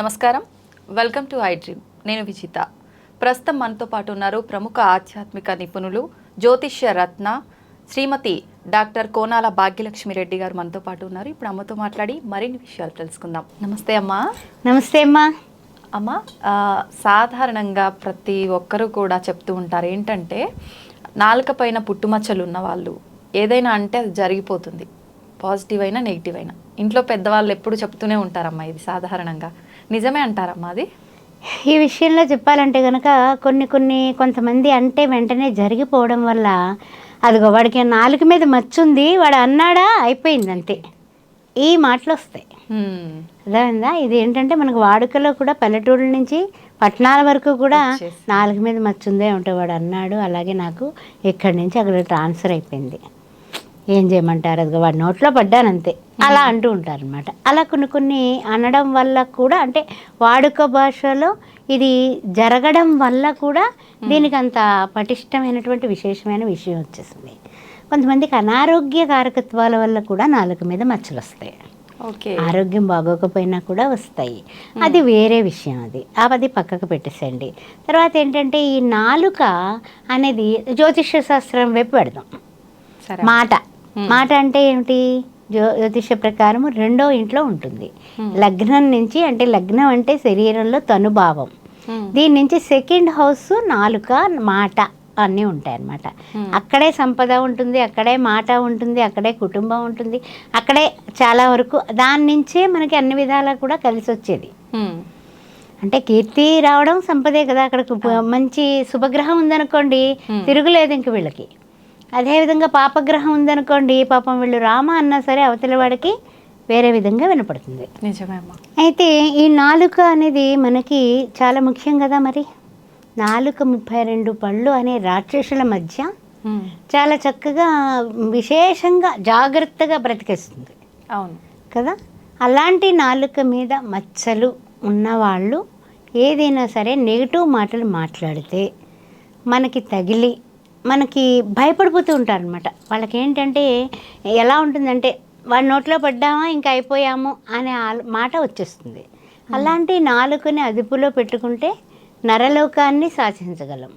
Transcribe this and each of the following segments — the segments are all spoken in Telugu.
నమస్కారం. Welcome to I dream. నేను విజిత. ప్రస్తుతం మనతో పాటు ఉన్నారు ప్రముఖ ఆధ్యాత్మిక నిపుణులు జ్యోతిష్య రత్న శ్రీమతి డాక్టర్ కోనాల భాగ్యలక్ష్మి రెడ్డి గారు మనతో పాటు ఉన్నారు. ఇప్పుడు అమ్మతో మాట్లాడి మరిన్ని విషయాలు తెలుసుకుందాం. నమస్తే అమ్మా. నమస్తే అమ్మా. అమ్మ సాధారణంగా ప్రతి ఒక్కరూ కూడా చెప్తూ ఉంటారు ఏంటంటే నాలుక పైన పుట్టుమచ్చలు ఉన్న వాళ్ళు ఏదైనా అంటే అది జరిగిపోతుంది. పాజిటివ్ అయినా నెగిటివ్ అయినా. ఇంట్లో పెద్దవాళ్ళు ఎప్పుడు చెప్తూనే ఉంటారమ్మా ఇది సాధారణంగా. నిజమే అంటారమ్మా అది ఈ విషయంలో చెప్పాలంటే కనుక కొన్ని కొన్ని కొంతమంది అంటే వెంటనే జరిగిపోవడం వల్ల అదిగో వాడికి నాలుక మీద మచ్చుంది వాడు అన్నాడా అయిపోయింది అంతే ఈ మాటలు వస్తాయి. అర్థమైందా? ఇది ఏంటంటే మనకు వాడుకలో కూడా పల్లెటూళ్ళ నుంచి పట్టణాల వరకు కూడా. నాలుగు మీద మచ్చుందే ఉంటే వాడు అన్నాడు అలాగే నాకు ఇక్కడి నుంచి అక్కడ ట్రాన్స్ఫర్ అయిపోయింది. ఏం చేయమంటారు? అది వాడి నోట్లో పడ్డానంతే. అలా అంటూ ఉంటారు అనమాట అలా కొన్ని కొన్ని అనడం వల్ల కూడా అంటే వాడుక భాషలో ఇది జరగడం వల్ల కూడా దీనికి అంత పటిష్టమైనటువంటి విశేషమైన విషయం వచ్చేసింది. కొంతమందికి అనారోగ్య కారకత్వాల వల్ల కూడా నాలుక మీద మచ్చలు వస్తాయి ఓకే. ఆరోగ్యం బాగోకపోయినా కూడా వస్తాయి. అది వేరే విషయం అది. అది పక్కకు పెట్టేసేయండి. తర్వాత ఏంటంటే ఈ నాలుక అనేది జ్యోతిష్య శాస్త్రం వైపు పెడదాం. మాట. మాట అంటే ఏమిటి? జ్యో జ్యోతిష ప్రకారం రెండో ఇంట్లో ఉంటుంది. లగ్నం నుంచి అంటే లగ్నం అంటే శరీరంలో తనుభావం. దీని నుంచి సెకండ్ హౌస్ నాలుక మాట అన్నీ ఉంటాయి అన్నమాట అక్కడే సంపద ఉంటుంది అక్కడే మాట ఉంటుంది అక్కడే కుటుంబం ఉంటుంది అక్కడే చాలా వరకు దాని నుంచే మనకి అన్ని విధాలా కూడా కలిసి వచ్చేది. అంటే కీర్తి రావడం సంపదే కదా అక్కడ మంచి శుభగ్రహం ఉందనుకోండి తిరుగులేదు ఇంక వీళ్ళకి. అదేవిధంగా పాపగ్రహం ఉందనుకోండి పాపం వీళ్ళు రామ అన్నా సరే అవతల వాడికి వేరే విధంగా వినపడుతుంది. నిజమే అయితే ఈ నాలుక అనేది మనకి చాలా ముఖ్యం కదా మరి? నాలుక ముప్పై రెండు పళ్ళు అనే రాక్షసుల మధ్య. చాలా చక్కగా విశేషంగా జాగ్రత్తగా బ్రతికేస్తుంది. అవును. కదా? అలాంటి నాలుక మీద మచ్చలు ఉన్నవాళ్ళు ఏదైనా సరే నెగిటివ్ మాటలు మాట్లాడితే మనకి తగిలి మనకి భయపడిపోతూ ఉంటారనమాట వాళ్ళకి ఏంటంటే ఎలా ఉంటుందంటే వాళ్ళ నోట్లో పడ్డామా ఇంకా అయిపోయాము అనే మాట వచ్చేస్తుంది. అలాంటి నాలుకని అదుపులో పెట్టుకుంటే నరలోకాన్ని శాసించగలం.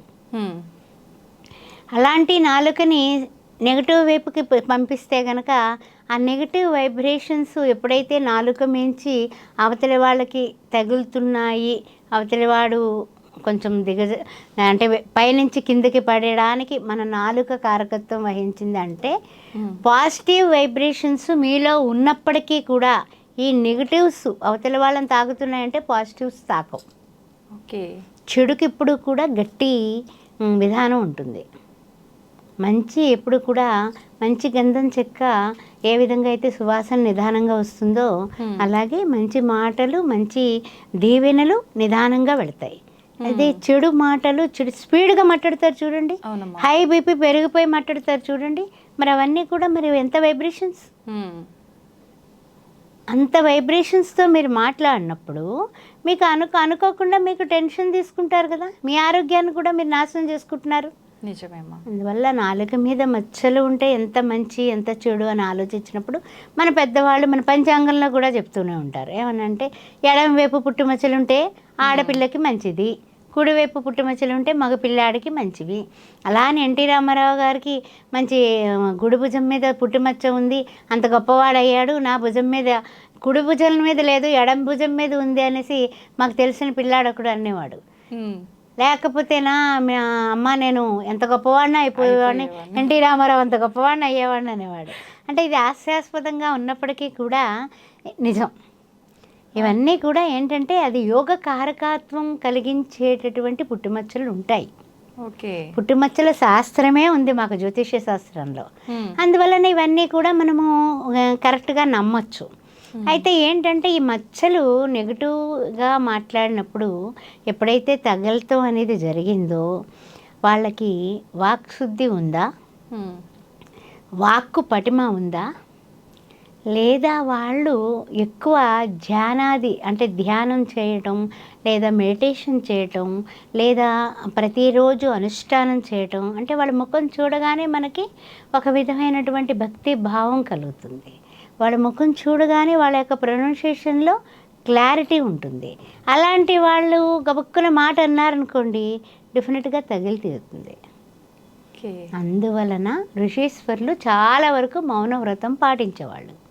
అలాంటి నాలుకని నెగటివ్ వైపుకి పంపిస్తే కనుక ఆ నెగటివ్ వైబ్రేషన్స్ ఎప్పుడైతే నాలుక మించి అవతలి వాళ్ళకి తగులుతున్నాయి అవతలి వాడు కొంచెం దిగజ అంటే పైనుంచి కిందకి పడడానికి మన నాలుక కారకత్వం వహించింది అంటే. పాజిటివ్ వైబ్రేషన్స్ మీలో ఉన్నప్పటికీ కూడా ఈ నెగటివ్స్ అవతలి వాళ్ళని తాగుతున్నాయంటే పాజిటివ్స్ తాకవు ఓకే చెడుకి ఎప్పుడు కూడా గట్టి విధానం ఉంటుంది మంచి ఎప్పుడు కూడా మంచి గంధం చెక్క ఏ విధంగా అయితే సువాసన నిదానంగా వస్తుందో. అలాగే మంచి మాటలు మంచి దీవెనలు నిదానంగా వెళతాయి అదే చెడు మాటలు చెడు స్పీడ్గా మాట్లాడతారు చూడండి. హై బీపీ పెరిగిపోయి మాట్లాడతారు చూడండి. మరి అవన్నీ కూడా మరి ఎంత వైబ్రేషన్స్. అంత వైబ్రేషన్స్తో మీరు మాట్లాడినప్పుడు మీకు అనుకో అనుకోకుండా మీకు టెన్షన్ తీసుకుంటారు కదా? మీ ఆరోగ్యాన్ని కూడా మీరు నాశనం చేసుకుంటున్నారు. నిజమే అమ్మా అందువల్ల నాలుక మీద మచ్చలు ఉంటే ఎంత మంచి ఎంత చెడు అని ఆలోచించినప్పుడు మన పెద్దవాళ్ళు మన పంచాంగంలో కూడా చెప్తూనే ఉంటారు. ఏమనంటే ఎడమ వైపు పుట్టుమచ్చలు ఉంటే ఆడపిల్లకి మంచిది. కుడివైపు పుట్టుమచ్చలు ఉంటే మగ పిల్లాడికి మంచివి. అలా అని ఎన్టీ రామారావు గారికి మంచి గుడి భుజం మీద పుట్టుమచ్చ ఉంది. అంత గొప్పవాడయ్యాడు. నా భుజం మీద కుడి భుజం మీద లేదు ఎడం భుజం మీద ఉంది అనేసి మాకు తెలిసిన పిల్లాడు ఒకడు అనేవాడు. లేకపోతేనా మా అమ్మ నేను ఎంత గొప్పవాడిని అయిపోయేవాడిని. ఎన్టీ రామారావు అంత గొప్పవాడిని అయ్యేవాడిని అనేవాడు. అంటే ఇది హాస్యాస్పదంగా ఉన్నప్పటికీ కూడా నిజం. ఇవన్నీ కూడా ఏంటంటే అది యోగ కారకత్వం కలిగించేటటువంటి పుట్టుమచ్చలు ఉంటాయి. ఓకే. పుట్టుమచ్చల శాస్త్రమే ఉంది మాకు జ్యోతిష్య శాస్త్రంలో. అందువలన ఇవన్నీ కూడా మనము కరెక్ట్గా నమ్మొచ్చు. అయితే ఏంటంటే ఈ మచ్చలు నెగిటివ్గా మాట్లాడినప్పుడు ఎప్పుడైతే తగలతో అనేది జరిగిందో వాళ్ళకి వాక్శుద్ధి ఉందా? హ్మ్. వాక్కు పటిమ ఉందా? లేదా వాళ్ళు ఎక్కువ ధ్యానాది అంటే ధ్యానం చేయటం లేదా మెడిటేషన్ చేయటం లేదా ప్రతిరోజు అనుష్ఠానం చేయటం అంటే వాళ్ళ ముఖం చూడగానే మనకి ఒక విధమైనటువంటి భక్తి భావం కలుగుతుంది. వాళ్ళ ముఖం చూడగానే వాళ్ళ యొక్క ప్రొనౌన్సియేషన్లో క్లారిటీ ఉంటుంది. అలాంటి వాళ్ళు గబుక్కున మాట అన్నారనుకోండి డెఫినెట్గా తగిలి తీరుతుంది. అందువలన ఋషీశ్వరులు చాలా వరకు మౌన వ్రతం పాటించేవాళ్ళు.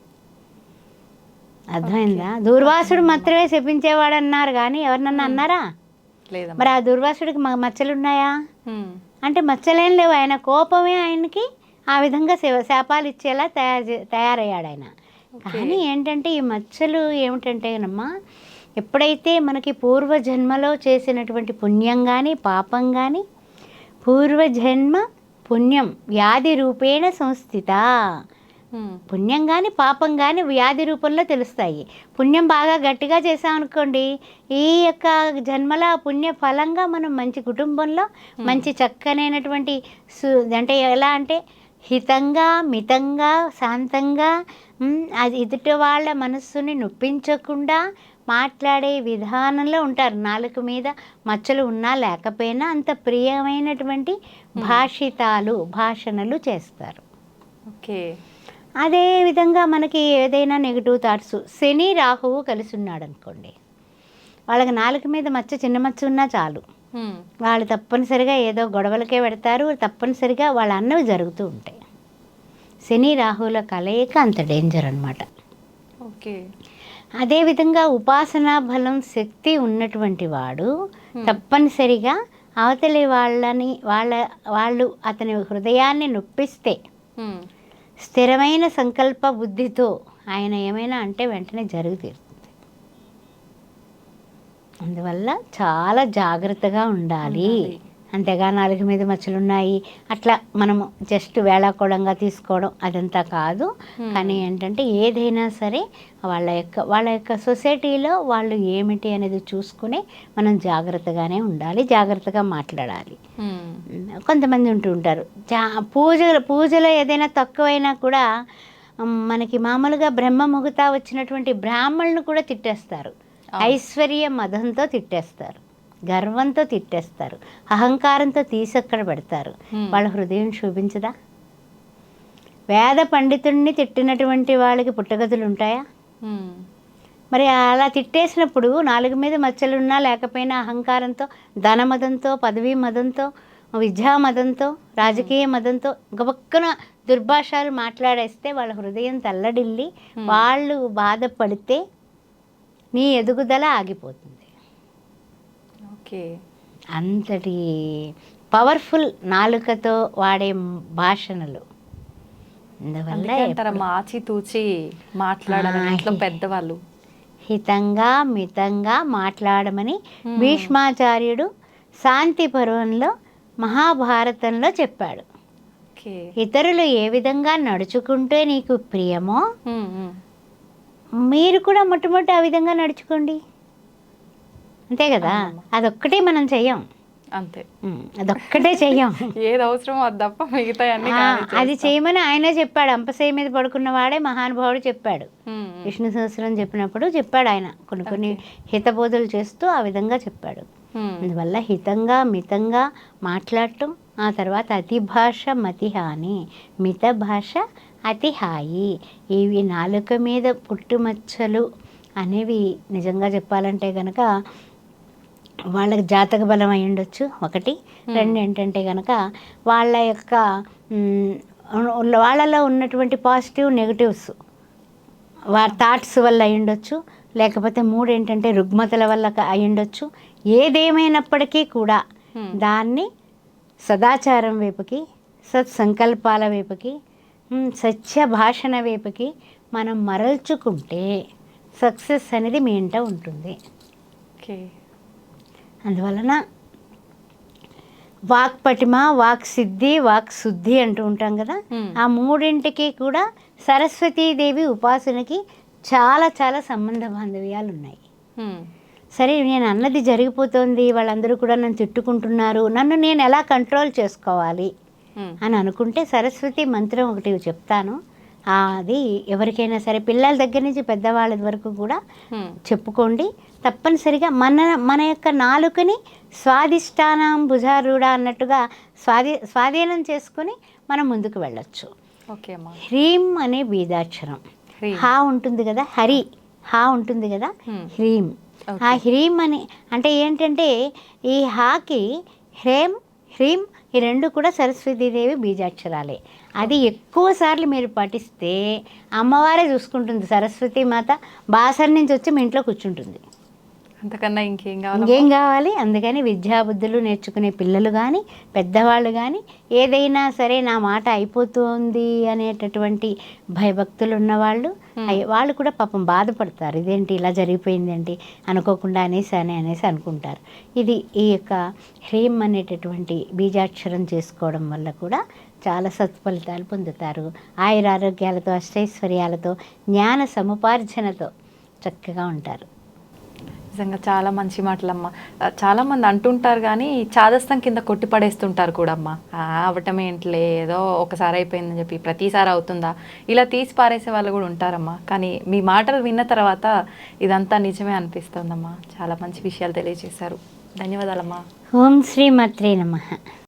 అర్థమైందా? దూర్వాసుడు మాత్రమే శపించేవాడు అన్నారు కానీ ఎవరినన్నా అన్నారా? మరి ఆ దుర్వాసుడికి మ- మచ్చలు ఉన్నాయా. అంటే మచ్చలేం లేవు. ఆయన కోపమే ఆయనకి ఆ విధంగా శవ- శాపాలు ఇచ్చేలా తయారు చే- తయారయ్యాడు ఆయన. కానీ ఏంటంటే ఈ మచ్చలు ఏమిటంటేనమ్మా ఎప్పుడైతే మనకి పూర్వజన్మలో చేసినటువంటి పుణ్యం కానీ పాపం కానీ పూర్వజన్మ పుణ్యం వ్యాధి రూపేణ సంస్థిత. పుణ్యం కానీ పాపం కానీ వ్యాధి రూపంలో తెలుస్తాయి. పుణ్యం బాగా గట్టిగా చేసామనుకోండి ఈ యొక్క జన్మల పుణ్య ఫలంగా మనం మంచి కుటుంబంలో మంచి చక్కనైనటువంటి సు అంటే ఎలా అంటే హితంగా మితంగా శాంతంగా అది ఎదుటి వాళ్ళ మనస్సుని నొప్పించకుండా మాట్లాడే విధానంలో ఉంటారు. నాలుక మీద మచ్చలు ఉన్నా లేకపోయినా అంత ప్రియమైనటువంటి భాషితాలు భాషణలు చేస్తారు. ఓకే. అదే విధంగా మనకి ఏదైనా నెగిటివ్ థాట్స్ శని రాహువు కలిసి ఉన్నాడు అనుకోండి వాళ్ళకి నాలుక మీద మచ్చ చిన్న మచ్చ ఉన్నా చాలు. వాళ్ళు తప్పనిసరిగా ఏదో గొడవలకే పెడతారు తప్పనిసరిగా వాళ్ళ అన్నవి జరుగుతూ ఉంటాయి. శని రాహువుల కలయిక అంత డేంజర్ అనమాట ఓకే. అదేవిధంగా ఉపాసనా బలం శక్తి ఉన్నటువంటి వాడు తప్పనిసరిగా అవతలి వాళ్ళని వాళ్ళ వాళ్ళు అతని హృదయాన్ని నొప్పిస్తే. స్థిరమైన సంకల్ప బుద్ధితో ఆయన ఏమైనా అంటే వెంటనే జరుగు తీరుతుంది అందువల్ల చాలా జాగ్రత్తగా ఉండాలి ఉండాలి. అంతేగా నాలుగు మీద మచ్చలు ఉన్నాయి. అట్లా మనము జస్ట్ వేళాకోళంగా తీసుకోవడం అదంతా కాదు. కానీ ఏంటంటే ఏదైనా సరే వాళ్ళ యొక్క వాళ్ళ యొక్క సొసైటీలో వాళ్ళు ఏమిటి అనేది చూసుకుని మనం జాగ్రత్తగానే ఉండాలి జాగ్రత్తగా మాట్లాడాలి. కొంతమంది ఉంటూ ఉంటారు. జా పూజ పూజలో ఏదైనా తక్కువైనా కూడా మనకి మామూలుగా బ్రహ్మ ముహూర్త వచ్చినటువంటి బ్రాహ్మణులను కూడా తిట్టేస్తారు. ఐశ్వర్య మదంతో తిట్టేస్తారు. గర్వంతో తిట్టేస్తారు. అహంకారంతో తీసక్కడ పెడతారు? Hmm. వాళ్ళ హృదయం శోభించదా వేద పండితుడిని తిట్టినటువంటి వాళ్ళకి పుట్టగతులు ఉంటాయా. మరి అలా తిట్టేసినప్పుడు నాలుగు మీద మచ్చలున్నా లేకపోయినా అహంకారంతో ధనమదంతో పదవీ మదంతో విద్యా మదంతో రాజకీయ మదంతో గబక్కన దుర్భాషాలు మాట్లాడేస్తే వాళ్ళ హృదయం తల్లడిల్లి వాళ్ళు బాధపడితే నీ ఎదుగుదల ఆగిపోతుంది. ఓకే. అంతటి పవర్ఫుల్ నాలుకతో వాడే భాషణలు. అందువల్ల ఆచితూచి మాట్లాడాలని ఇంట్లో పెద్దవాళ్ళు. హితంగా మితంగా మాట్లాడమని భీష్మాచార్యుడు శాంతి పర్వంలో మహాభారతంలో చెప్పాడు. ఇతరులు ఏ విధంగా నడుచుకుంటే నీకు ప్రియమో. మీరు కూడా మొట్టమొదటి ఆ విధంగా నడుచుకోండి. అంతే కదా? అదొక్కటే మనం చెయ్యం. అంతే. అదొక్కటే చెయ్యం. ఏది అవసరమో అది తప్ప మిగతా అది చేయమని ఆయనే చెప్పాడు. అంపసేయ మీద పడుకున్న వాడే మహానుభావుడు చెప్పాడు. విష్ణు సహస్రం చెప్పినప్పుడు చెప్పాడు ఆయన. కొన్ని కొన్ని హితబోధలు చేస్తూ ఆ విధంగా చెప్పాడు. అందువల్ల హితంగా మితంగా మాట్లాడటం ఆ తర్వాత అతి భాష మతి హాని మిత భాష అతి హాయి. ఇవి నాలుక మీద పుట్టుమచ్చలు అనేవి నిజంగా చెప్పాలంటే కనుక వాళ్ళకి జాతక బలం అయి ఉండొచ్చు. ఒకటి. రెండు ఏంటంటే కనుక వాళ్ళ యొక్క వాళ్ళలో ఉన్నటువంటి పాజిటివ్ నెగిటివ్స్ వారి థాట్స్ వల్ల అయి ఉండొచ్చు. లేకపోతే మూడు ఏంటంటే రుగ్మతల వల్ల అయి ఉండొచ్చు. ఏదేమైనప్పటికీ కూడా దాన్ని సదాచారం వైపుకి సత్సంకల్పాల వైపుకి సత్య భాషణ వైపుకి మనం మరల్చుకుంటే సక్సెస్ అనేది మీ ఇంట ఉంటుంది. ఓకే. అందువలన వాక్ పటిమ వాక్ సిద్ధి వాక్ శుద్ధి అంటూ ఉంటాం కదా. ఆ మూడింటికి కూడా సరస్వతీదేవి ఉపాసనకి చాలా చాలా సంబంధ బాంధవ్యాలు ఉన్నాయి. సరే నేను అన్నది జరిగిపోతుంది వాళ్ళందరూ కూడా నన్ను తిట్టుకుంటున్నారు నన్ను నేను ఎలా కంట్రోల్ చేసుకోవాలి? అని అనుకుంటే సరస్వతి మంత్రం ఒకటి చెప్తాను. అది ఎవరికైనా సరే పిల్లల దగ్గర నుంచి పెద్దవాళ్ళ వరకు కూడా చెప్పుకోండి. తప్పనిసరిగా మన మన యొక్క నాలుకని స్వాదిష్టానం భుజారూఢ అన్నట్టుగా స్వాధీ స్వాధీనం చేసుకొని మనం ముందుకు వెళ్ళొచ్చు. ఓకే హ్రీం అనే బీజాక్షరం. హ్రీం. హా ఉంటుంది కదా హరి. హా ఉంటుంది కదా. హ్రీం. ఆ హ్రీం అని అంటే ఏంటంటే ఈ హాకి హ్రేం హ్రీం ఈ రెండు కూడా సరస్వతీదేవి బీజాక్షరాలే. అది ఎక్కువ సార్లు మీరు పఠిస్తే అమ్మవారే చూసుకుంటుంది. సరస్వతి మాత బాసర్ నుంచి వచ్చి మీ ఇంట్లో కూర్చుంటుంది. అంతకన్నా ఇంకేం కావాలి ఇంకేం కావాలి? అందుకని విద్యాబుద్ధులు నేర్చుకునే పిల్లలు కానీ పెద్దవాళ్ళు కానీ ఏదైనా సరే నా మాట అయిపోతుంది అనేటటువంటి భయభక్తులు ఉన్నవాళ్ళు వాళ్ళు కూడా పాపం బాధపడతారు. ఇదేంటి ఇలా జరిగిపోయిందేంటి? అనుకోకుండా అనేసి అని అనేసి అనుకుంటారు. ఇది ఈ యొక్క హ్రీం అనేటటువంటి బీజాక్షరం చేసుకోవడం వల్ల కూడా చాలా సత్ఫలితాలు పొందుతారు. ఆయురారోగ్యాలతో అష్టైశ్వర్యాలతో జ్ఞాన సముపార్జనతో చక్కగా ఉంటారు. నిజంగా చాలా మంచి మాటలమ్మ. చాలా మంది అంటుంటారు కానీ చాదస్తం కింద కొట్టి పడేస్తుంటారు కూడా అమ్మ. అవటం ఏంటిలే ఏదో ఒకసారి అయిపోయిందని చెప్పి ప్రతిసారి అవుతుందా? ఇలా తీసి పారేసే వాళ్ళు కూడా ఉంటారమ్మా. కానీ మీ మాటలు విన్న తర్వాత ఇదంతా నిజమే అనిపిస్తుందమ్మా. చాలా మంచి విషయాలు తెలియజేశారు. ధన్యవాదాలమ్మా. ఓం శ్రీ మాత్రే